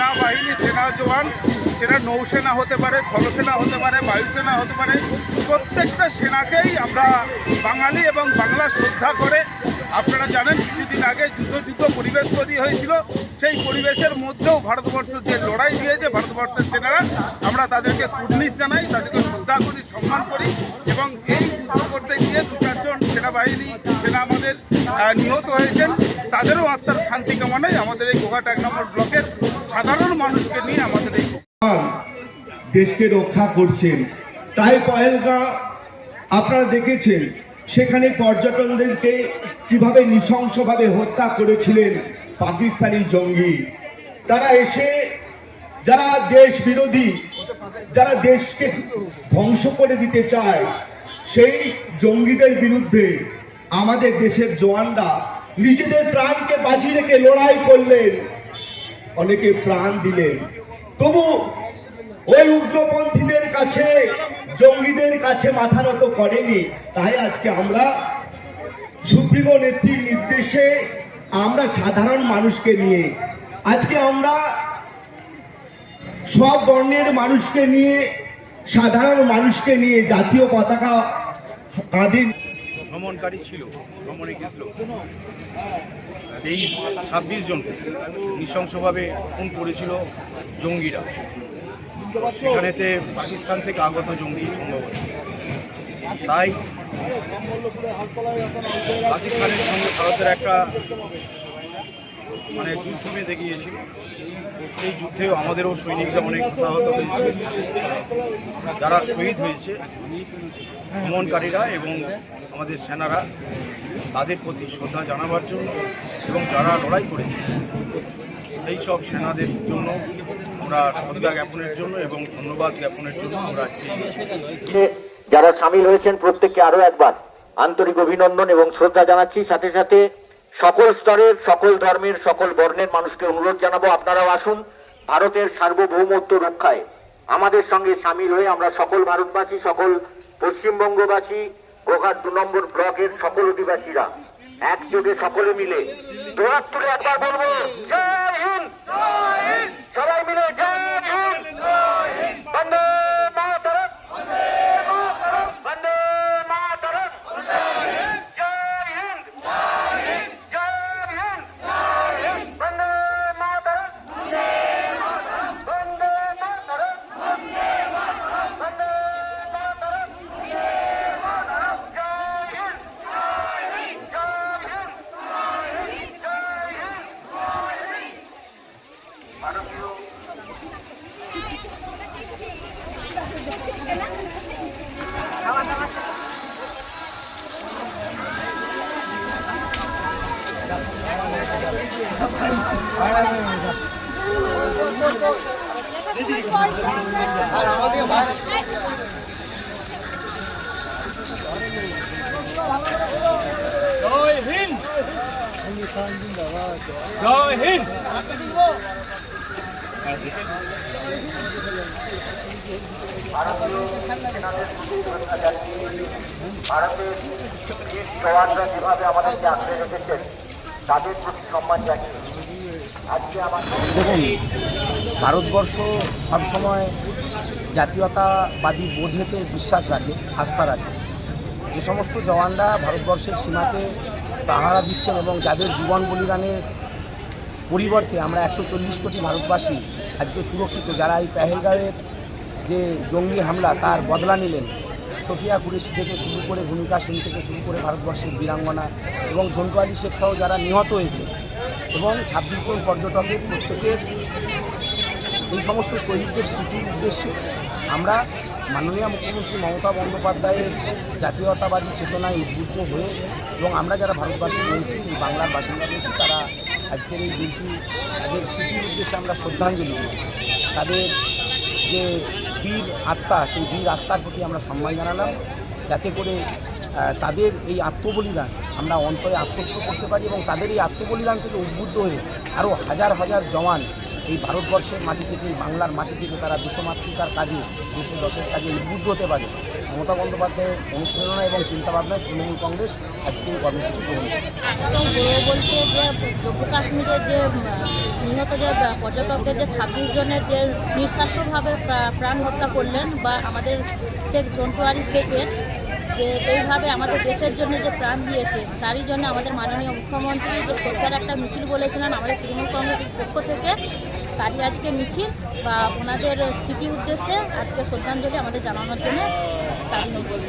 সেনাবাহিনী, সেনা জওয়ান সেটা নৌসেনা হতে পারে স্থলসেনা হতে পারে, বায়ুসেনা হতে পারে, প্রত্যেকটা সেনাকেই আমরা বাঙালি এবং বাংলা শ্রদ্ধা করে, আপনারা জানেন কিছুদিন আগে যুদ্ধ যুদ্ধ পরিবেশ তৈরি হয়েছিল, সেই পরিবেশের মধ্যেও ভারতবর্ষ যে লড়াই দিয়েছে, ভারতবর্ষের সেনারা, আমরা তাদেরকে কুর্নিশ জানাই, তাদেরকে শ্রদ্ধা করি, সম্মান করি এবং এই যুদ্ধ করতে গিয়ে দু চারজন সেনাবাহিনী, সেনা আমাদের নিহত হয়েছেন। তাদেরও আত্মার শান্তি কামনায় আমাদের এই গোঘাট এক নম্বর ব্লকের সাধারণ মানুষকে নিয়ে আমাদের এই দেশকে রক্ষা করছেন। তাই পহেলগাঁ আপনারা দেখেছেন, সেখানে পর্যটনদেরকে কীভাবে নৃশংসভাবে হত্যা করেছিলেন পাকিস্তানি জঙ্গি। তারা এসে, যারা দেশ বিরোধী, যারা দেশকে ধ্বংস করে দিতে চায়, সেই জঙ্গিদের বিরুদ্ধে আমাদের দেশের জওয়ানরা নিজেদের প্রাণকে বাজি রেখে লড়াই করলেন। অনেকে প্রাণ দিলেন। তবু ওই উগ্রপন্থীদের কাছে, জঙ্গিদের কাছে মাথা নত করেনি। তাই আজকে আমরা সুপ্রিমো নেত্রীর নির্দেশে আমরা সাধারণ মানুষকে নিয়ে, আজকে আমরা সব বর্ণের মানুষকে নিয়ে, সাধারণ মানুষকে নিয়ে জাতীয় পতাকা কাঁধে ভ্রমণকারী ছিল, ভ্রমণে গেছিল। এই ছাব্বিশ জনকে নৃশংসভাবে খুন করেছিল জঙ্গিরা। সেখানেতে পাকিস্তান থেকে আগত জঙ্গি সম্ভবত তাই পাকিস্তানের সঙ্গে ভারতের একটা মানে যুদ্ধ গিয়েছিল সেই যুদ্ধেও আমাদেরও সৈনিকরা অনেক হতাহত হয়েছে। যারা শহীদ হয়েছে, ভ্রমণকারীরা এবং আমাদের সেনারা, তাদের প্রতি শ্রদ্ধা জানাবার জন্য এবং যারা লড়াই করেছে, সেই সব সেনাদের জন্য আমরা শ্রদ্ধা জ্ঞাপনের জন্য এবং ধন্যবাদ জ্ঞাপনের জন্য আমরা যারা সামিল হয়েছেন প্রত্যেককে আরও একবার আন্তরিক অভিনন্দন এবং শ্রদ্ধা জানাচ্ছি। সাথে সাথে সকল স্তরের সকল ধর্মের সকল বর্ণের মানুষকে অনুরোধ জানাব। আপনারাও আসুন ভারতের সার্বভৌমত্ব রক্ষায়। আমাদের সঙ্গে সামিল হয়ে আমরা সকল ভারতবাসী সকল পশ্চিমবঙ্গবাসী গোঘাট দু নম্বর ব্লকের সকল অধিবাসীরা একযোগে সকলে মিলে দোয়াত তুলে একবার বলব জয় হিন্দ! সবাই মিলে জয় হিন্দ বন্দে মাতরম বন্দে মাতরম জয় হিন্দ জয় হিন্দ বন্দে মাতরম বন্দে মাতরম বন্দে মাতরম জয় হিন্দ জয় হিন্দ জয় হিন্দ ভারতীয় ভারতের যেভাবে আমাদেরকে আশ্রয় রেখেছেন তাদের প্রতি সম্মান জানিয়ে আজকে আমার দেখুন, ভারতবর্ষ সবসময় জাতীয়তাবাদী বোধেতে বিশ্বাস রাখে, আস্থা রাখে। যে সমস্ত জওয়ানরা ভারতবর্ষের সীমাতে পাহারা দিচ্ছেন এবং যাদের জীবন বলিদানের পরিবর্তে আমরা একশো চল্লিশ কোটি ভারতবাসী আজকে সুরক্ষিত, যারা এই পেহেলগাঁওয়ের যে জঙ্গি হামলা, তার বদলা নিলেন সোফিয়া কুরেশি থেকে শুরু করে ভূমিকা সিং থেকে শুরু করে ভারতবর্ষের বীরাঙ্গনা এবং ঝন্টু আলী শেখ যারা নিহত হয়েছে এবং ছাব্বিশ জন পর্যটকের প্রত্যেকের এই সমস্ত শহীদদের স্মৃতির উদ্দেশ্যে আমরা মাননীয় মুখ্যমন্ত্রী মমতা বন্দ্যোপাধ্যায়ের জাতীয়তাবাদী চেতনায় উদ্বুদ্ধ হয়ে এবং আমরা যারা ভারতবাসী রয়েছি বাংলার বাসিন্দা রয়েছি, তারা আজকের এই দিনটি তাদের স্মৃতির উদ্দেশ্যে আমরা শ্রদ্ধাঞ্জলি তাদের যে বীর আত্মা, সেই বীর আত্মার প্রতি আমরা সম্মান জানালাম। যাতে করে তাদের এই আত্মবলিদান আমরা অন্তরে আত্মস্থ করতে পারি এবং তাদের এই আত্মবলিদান থেকে উদ্বুদ্ধ হয়ে আরও হাজার হাজার জওয়ান এই ভারতবর্ষের মাটি থেকে বাংলার মাটি থেকে তারা দেশমাতৃকার কাজে দেশ দশের কাজে উদ্বুদ্ধ হতে পারে। মমতা বন্দ্যোপাধ্যায়ের অনুপ্রেরণা এবং চিন্তাভাবনায় তৃণমূল কংগ্রেস আজকে এই কর্মসূচি গ্রহণ বলছে যে, জম্মু কাশ্মীরে যে, নিহত যে পর্যটকদের যে ছাব্বিশ জনের যে নিঃস্বার্থভাবে প্রাণ হত্যা করলেন বা আমাদের শেখ জন্টুয়ারি শেখের যে এইভাবে আমাদের দেশের জন্য যে প্রাণ দিয়েছে, তারই জন্য আমাদের মাননীয় মুখ্যমন্ত্রী যে শ্রদ্ধার একটা মিছিল বলেছিলেন আমাদের তৃণমূল কংগ্রেসের পক্ষ থেকে তারই আজকে মিছিল বা ওনাদের স্মৃতি উদ্দেশ্যে আজকে শ্রদ্ধাঞ্জলি আমাদের জানানোর জন্য তারই মিছিল।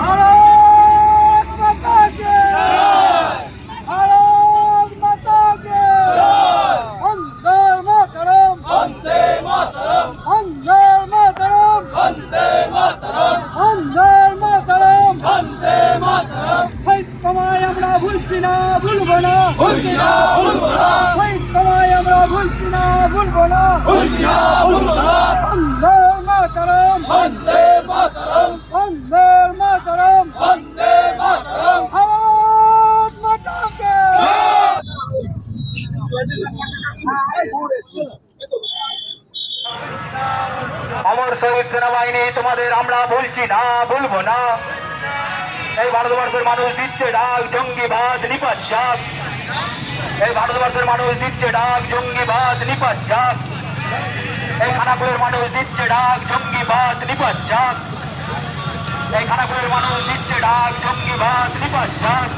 আমরা ভুলছি না ভুলবো না। তোমায় আমরা ভুলছি না ভুলবো না। ভুলছি না ভুলবো না। বন্দে মাতরম। বন্দে মাতরম। বন্দে মাতরম। বন্দে মাতরম। ভারত মাতা কে অমর শহীদ সেনাবাহিনী তোমাদের আমরা বলছি না বলব না। এই ভারতবর্ষের মানুষ দিচ্ছে ডাক জঙ্গিবাদ নিপাত যাক এই ভারতবর্ষের মানুষ দিচ্ছে ডাক, জঙ্গিবাদ নিপাত যাক এই খানাপুরের মানুষ দিচ্ছে ডাক, জঙ্গিবাদ নিপাত যাক এই খানাপুরের মানুষ দিচ্ছে ডাক, জঙ্গিবাদ নিপাত যাক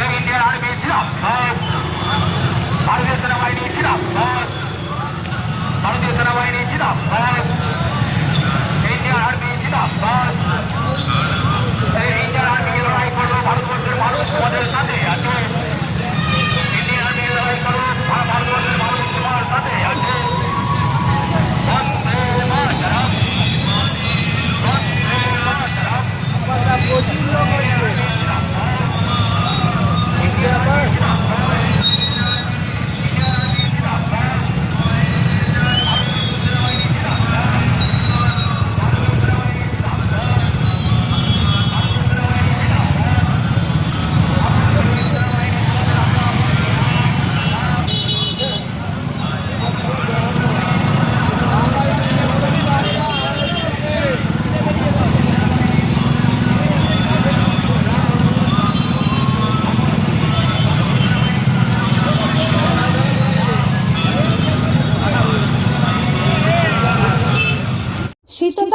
এই ইন্ডিয়ান আর্মি জিরাফাত ভারতীয় সেনাবাহিনী জিরাফাত ভারতীয় সেনাবাহিনী জিন্দাবাদ ইন্ডিয়ান আর্মি জিন্দাবাদ এই ইন্ডিয়ান আর্মি লড়াই করল ভারতবর্ষের মানুষ তোমাদের সাথে আছে ইন্ডিয়ান আর্মি লড়াই করল ভা- ভারতবর্ষের মানুষ তোমার সাথে আছে বন্দে মাতরম বন্দে মাতরম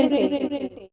estudiante